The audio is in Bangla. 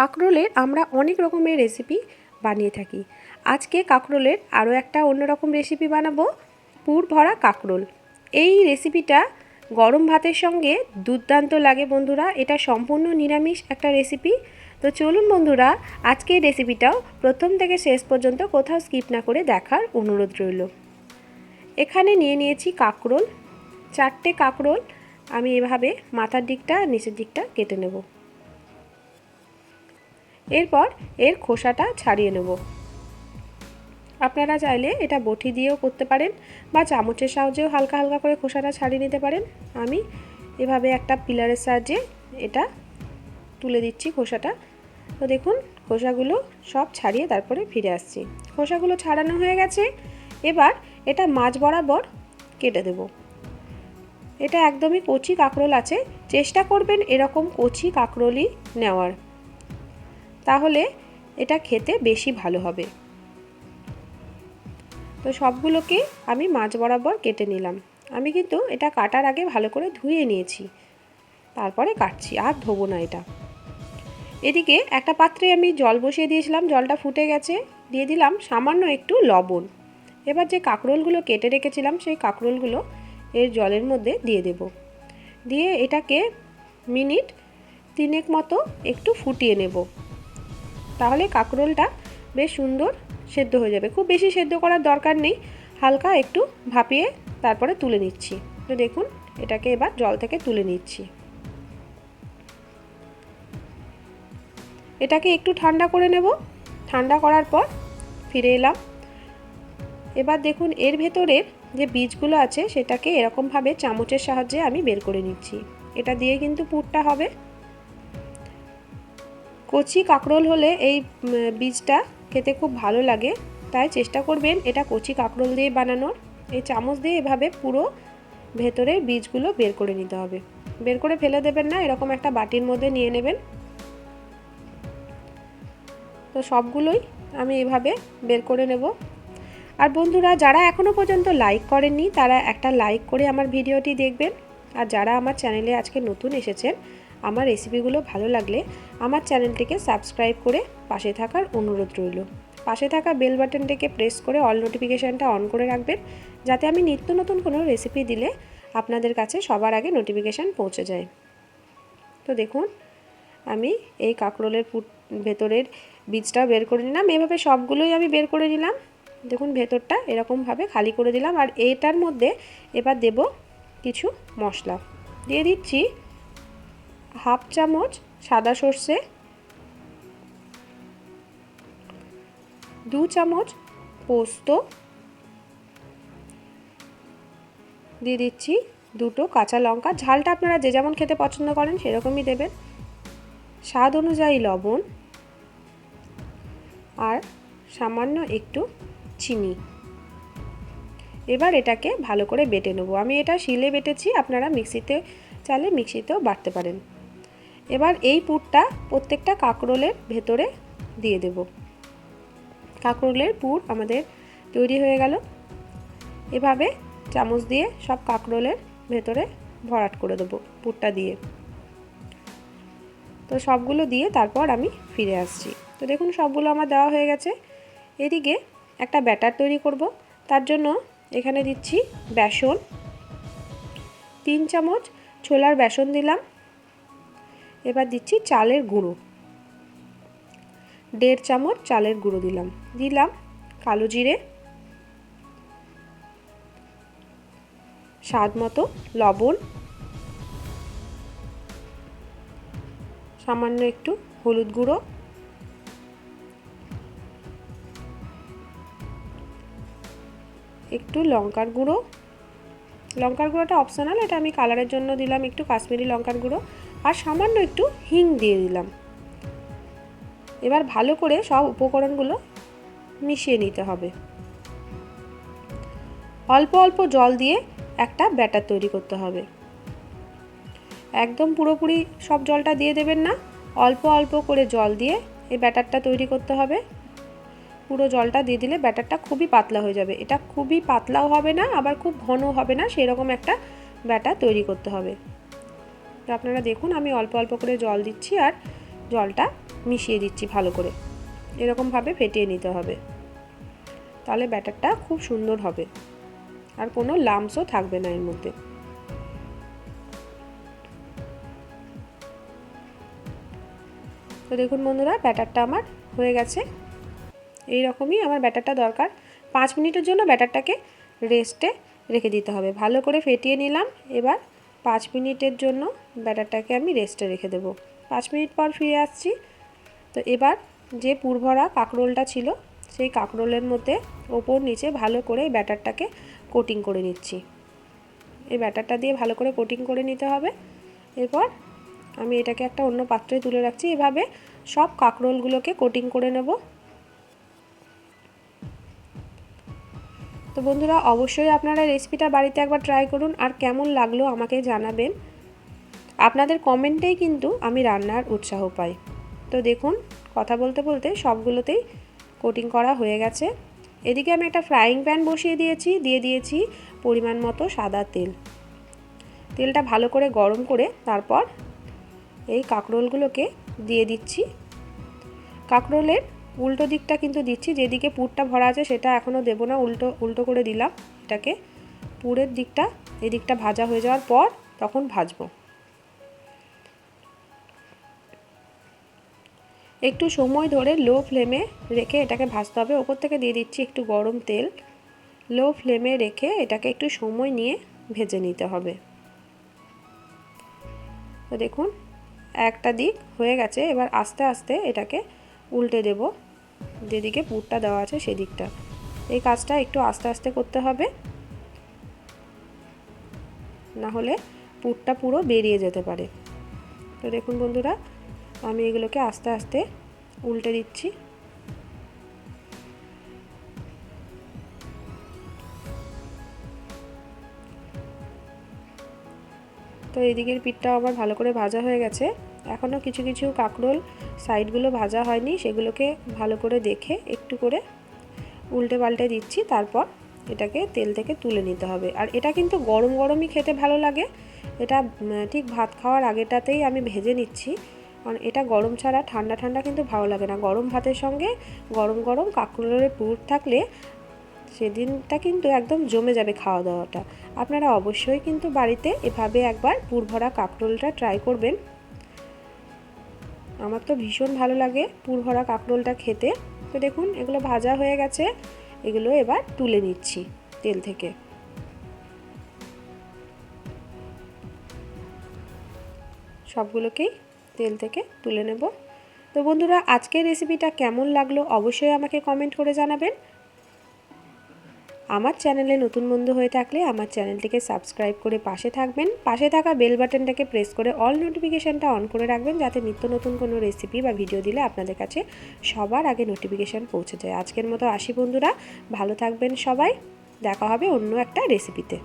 কাঁকরোলের আমরা অনেক রকমের রেসিপি বানিয়ে থাকি। আজকে কাঁকরোলের আরও একটা অন্যরকম রেসিপি বানাবো, পুর ভরা কাঁকরোল। এই রেসিপিটা গরম ভাতের সঙ্গে দুর্দান্ত লাগে বন্ধুরা, এটা সম্পূর্ণ নিরামিষ একটা রেসিপি তো চলুন বন্ধুরা আজকে এই রেসিপিটাও প্রথম থেকে শেষ পর্যন্ত কোথাও স্কিপ না করে দেখার অনুরোধ রইল। এখানে নিয়ে নিয়েছি কাঁকরোল। চারটে কাঁকরোল, আমি এভাবে মাথার দিকটা, নিচের দিকটা কেটে নেব। এরপর এর খোসাটা ছাড়িয়ে নেব। আপনারা চাইলে এটা বটি দিয়েও করতে পারেন বা চামচের সাহায্যেও হালকা হালকা করে খোসাটা ছাড়িয়ে নিতে পারেন। আমি এভাবে একটা পিলারের সাহায্যে এটা তুলে দিচ্ছি খোসাটা। তো দেখুন, খোসাগুলো সব ছাড়িয়ে তারপরে ফিরে আসছি। খোসাগুলো ছাড়ানো হয়ে গেছে। এবার এটা মাছ বরাবর কেটে দেব। এটা একদমই কচি কাঁকরোল আছে। চেষ্টা করবেন এরকম কচি কাঁকরোলই নেওয়ার। তাহলে এটা খেতে বেশি ভালো হবে। তো সবগুলোকে আমি মাছ বরাবর কেটে নিলাম। আমি কিন্তু এটা কাটার আগে ভালো করে ধুয়ে নিয়েছি। তারপরে কাটছি, আর ধোবো না এটা। এদিকে একটা পাত্রে আমি জল বসিয়ে দিয়েছিলাম, জলটা ফুটে গেছে। দিয়ে দিলাম সামান্য একটু লবণ। এবার যে কাঁকরোলগুলো কেটে রেখেছিলাম, সেই কাঁকরোলগুলো এর জলের মধ্যে দিয়ে দেব। দিয়ে এটাকে মিনিট তিনেক মতো একটু ফুটিয়ে নেব। তাহলে কাঁকরোলটা বেশ সুন্দর সেদ্ধ হয়ে যাবে। খুব বেশি সেদ্ধ করার দরকার নেই। হালকা একটু ভাপিয়ে তারপরে তুলে নিচ্ছি। তো দেখুন, এটাকে এবার জল থেকে তুলে নিচ্ছি। এটাকে একটু ঠান্ডা করে নেব। ঠান্ডা করার পর ফিরে এলাম। এবার দেখুন, এর ভেতরের যে বীজগুলো আছে, সেটাকে এরকমভাবে চামচের সাহায্যে আমি বের করে নিচ্ছি। এটা দিয়ে কিন্তু পুরটা হবে। কচি কাঁকরোল হলে এই বীজটা খেতে খুব ভালো লাগে। তাই চেষ্টা করবেন এটা কচি কাঁকরোল দিয়ে বানানোর। এই চামচ দিয়ে এভাবে পুরো ভেতরের বীজগুলো বের করে নিতে হবে। বের করে ফেলে দেবেন না, এরকম একটা বাটির মধ্যে নিয়ে নেবেন। তো সবগুলোই আমি এভাবে বের করে নেব। আর বন্ধুরা, যারা এখনও পর্যন্ত লাইক করেননি, তারা একটা লাইক করে আমার ভিডিওটি দেখবেন। আর যারা আমার চ্যানেলে আজকে নতুন এসেছেন আমার রেসিপিগুলো ভালো লাগলে আমার চ্যানেলটিকে সাবস্ক্রাইব করে পাশে থাকার অনুরোধ রইল। পাশে থাকা বেল বাটনটিকে প্রেস করে অল নোটিফিকেশানটা অন করে রাখবেন, যাতে আমি নিত্য নতুন কোনো রেসিপি দিলে আপনাদের কাছে সবার আগে নোটিফিকেশান পৌঁছে যায়। তো দেখুন, আমি এই কাঁকরোলের পুট ভেতরের বীজটা বের করে নিলাম। এভাবে সবগুলোই আমি বের করে নিলাম। দেখুন, ভেতরটা এরকমভাবে খালি করে দিলাম। আর এইটার মধ্যে এবার দেব কিছু মশলা। দিয়ে দিচ্ছি হাফ চামচ সাদা সর্ষে, দু চামচ পোস্ত, দিয়ে দিচ্ছি দুটো কাঁচা লঙ্কা। ঝালটা আপনারা যে যেমন খেতে পছন্দ করেন সেরকমই দেবেন। স্বাদ অনুযায়ী লবণ আর সামান্য একটু চিনি। এবার এটাকে ভালো করে বেটে নেব। আমি এটা শিলে বেটেছি, আপনারা মিক্সিতে চালে মিক্সিতেও বাটতে পারেন। এবার এই পুরটা প্রত্যেকটা কাঁকরোলের ভেতরে দিয়ে দেব। কাঁকরোলের পুর আমাদের তৈরি হয়ে গেল। এভাবে চামচ দিয়ে সব কাঁকরোলের ভেতরে ভরাট করে দেবো পুরটা দিয়ে। তো সবগুলো দিয়ে তারপর আমি ফিরে আসছি। তো দেখুন, সবগুলো আমার দেওয়া হয়ে গেছে। এদিকে একটা ব্যাটার তৈরি করব। তার জন্য এখানে দিচ্ছি বেসন। তিন চামচ ছোলার বেসন দিলাম। এবার দিচ্ছি চালের গুঁড়ো। দেড় চামচ চালের গুঁড়ো দিলাম। দিলাম কালো জিরে, স্বাদ মতো লবণ, সামান্য একটু হলুদ গুঁড়ো, একটু লঙ্কার গুঁড়ো। লঙ্কার গুঁড়োটা অপশনাল এটা আমি কালারের জন্য দিলাম একটু কাশ্মীরি লঙ্কার গুঁড়ো। আর সামান্য একটু হিং দিয়ে দিলাম। এবার ভালো করে সব উপকরণগুলো মিশিয়ে নিতে হবে। অল্প অল্প জল দিয়ে একটা ব্যাটার তৈরি করতে হবে। একদম পুরোপুরি সব জলটা দিয়ে দেবেন না, অল্প অল্প করে জল দিয়ে এই ব্যাটারটা তৈরি করতে হবে। পুরো জলটা দিয়ে দিলে ব্যাটারটা খুবই পাতলা হয়ে যাবে। এটা খুবই পাতলাও হবে না, আবার খুব ঘন হবে না, সেরকম একটা ব্যাটার তৈরি করতে হবে। তো আপনারা দেখুন, আমি অল্প অল্প করে জল দিচ্ছি আর জলটা মিশিয়ে দিচ্ছি ভালো করে। এরকমভাবে ফেটিয়ে নিতে হবে। তাহলে ব্যাটারটা খুব সুন্দর হবে। আর কোনো লামসও থাকবে না এর মধ্যে। তো দেখুন বন্ধুরা, ব্যাটারটা আমার হয়ে গেছে। এই রকমই আমার ব্যাটারটা দরকার। পাঁচ মিনিটের জন্য ব্যাটারটাকে রেস্টে রেখে দিতে হবে। ভালো করে ফেটিয়ে নিলাম। এবার পাঁচ মিনিটের জন্য ব্যাটারটাকে আমি রেস্টে রেখে দেব। পাঁচ মিনিট পর ফিরে আসছি। তো এবার যে পুরভরা কাঁকরোলটা ছিল, সেই কাঁকরোলের মধ্যে ওপর নিচে ভালো করে ব্যাটারটাকে কোটিং করে নিচ্ছি। এই ব্যাটারটা দিয়ে ভালো করে কোটিং করে নিতে হবে। এরপর আমি এটাকে একটা অন্য পাত্রে তুলে রাখছি। এভাবে সব কাঁকরোলগুলোকে কোটিং করে নেব। তো বন্ধুরা, অবশ্যই আপনারা রেসিপিটা বাড়িতে একবার ট্রাই করুন আর কেমন লাগল আমাকে জানাবেন। আপনাদের কমেন্টেই কিন্তু আমি রান্নার উৎসাহ পাই। তো দেখুন, কথা বলতে বলতে সবগুলোতেই কোটিং করা হয়ে গেছে। এদিকে আমি একটা ফ্রাইং প্যান বসিয়ে দিয়েছি, দিয়ে দিয়েছি পরিমাণ মতো সাদা তেল। তেলটা ভালো করে গরম করে তারপর এই কাঁকরোলগুলোকে দিয়ে দিচ্ছি। কাঁকরোলের উল্টো দিকটা কিন্তু দিচ্ছি, যেদিকে পুরটা ভরা আছে সেটা এখনও দেবো না, উল্টো উল্টো করে দিলাম এটাকে। পুরের দিকটা, এদিকটা ভাজা হয়ে যাওয়ার পর তখন ভাজবো। একটু সময় ধরে লো ফ্লেমে রেখে এটাকে ভাজতে হবে। ওপর থেকে দিয়ে দিচ্ছি একটু গরম তেল। লো ফ্লেমে রেখে এটাকে একটু সময় নিয়ে ভেজে নিতে হবে। তো দেখুন, একটা দিক হয়ে গেছে। এবার আস্তে আস্তে এটাকে উল্টে দেব। যেদিকে পুরটা দেওয়া আছে সেদিকটা। এই কাজটা একটু আস্তে আস্তে করতে হবে। না হলে পুরটা পুরো বেরিয়ে যেতে পারে। তো দেখুন বন্ধুরা, আমি এগুলোকে আস্তে আস্তে উল্টে দিচ্ছি। তো এদিকের পিঠটাও আবার ভালো করে ভাজা হয়ে গেছে। এখনও কিছু কিছু কাঁকরোল সাইডগুলো ভাজা হয়নি, সেগুলোকে ভালো করে দেখে একটু করে উল্টে পাল্টে দিচ্ছি, তারপর এটাকে তেল থেকে তুলে নিতে হবে। আর এটা কিন্তু গরম গরমই খেতে ভালো লাগে। এটা ঠিক ভাত খাওয়ার আগেটাতেই আমি ভেজে নিচ্ছি। কারণ এটা গরম ছাড়া ঠান্ডা ঠান্ডা কিন্তু ভালো লাগে না। গরম ভাতের সঙ্গে গরম গরম কাঁকরোলের পুর থাকলে সেদিনটা কিন্তু একদম জমে যাবে খাওয়া দাওয়াটা। আপনারা অবশ্যই কিন্তু বাড়িতে এভাবে একবার পুরভরা কাঁকরোলটা ট্রাই করবেন। আমার তো ভীষণ ভালো লাগে পুরভরা কাঁকরোলটা খেতে। তো দেখুন, এগুলো ভাজা হয়ে গেছে। এগুলো এবার তুলে নিচ্ছি তেল থেকে। সবগুলোকেই তেল থেকে তুলে নেব। তো বন্ধুরা, আজকের রেসিপিটা কেমন লাগল অবশ্যই আমাকে কমেন্ট করে জানাবেন। আমার চ্যানেলে নতুন বন্ধু হয়ে থাকলে আমার চ্যানেলটিকে সাবস্ক্রাইব করে পাশে থাকবেন। পাশে থাকা বেল বাটনটাকে প্রেস করে অল নোটিফিকেশানটা অন করে রাখবেন যাতে নিত্য নতুন কোনো রেসিপি বা ভিডিও দিলে আপনাদের কাছে সবার আগে নোটিফিকেশান পৌঁছে যায়। আজকের মতো আসি বন্ধুরা, ভালো থাকবেন সবাই। দেখা হবে অন্য একটা রেসিপিতে।